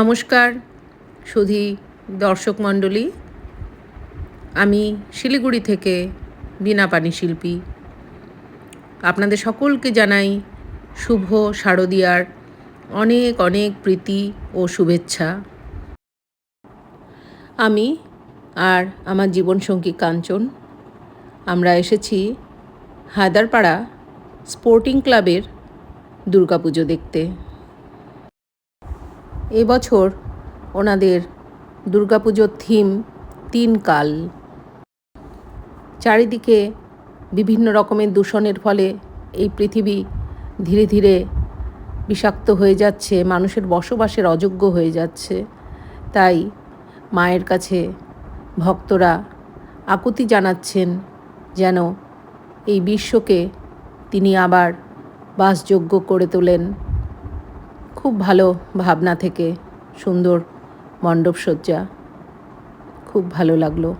নমস্কার, সুধি দর্শক মণ্ডলী। আমি শিলিগুড়ি থেকে বিনা পানি শিল্পী। আপনাদের সকলকে জানাই শুভ শারদীয়ার অনেক অনেক প্রীতি ও শুভেচ্ছা। আমি আর আমার জীবনসঙ্গী কাঞ্চন। আমরা এসেছি হায়দারপাড়া স্পোর্টিং ক্লাবের দুর্গাপুজো দেখতে। এবছর ওনাদের দুর্গাপুজোর থিম তিন কাল। চারিদিকে বিভিন্ন রকমের দূষণের ফলে এই পৃথিবী ধীরে ধীরে বিষাক্ত হয়ে যাচ্ছে, মানুষের বসবাসের অযোগ্য হয়ে যাচ্ছে। তাই মায়ের কাছে ভক্তরা আকুতি জানাচ্ছেন যেন এই বিশ্বকে তিনি আবার বাসযোগ্য করে তোলেন। খুব ভালো ভাবনা থেকে সুন্দর মণ্ডপসজ্জা। খুব ভালো লাগল।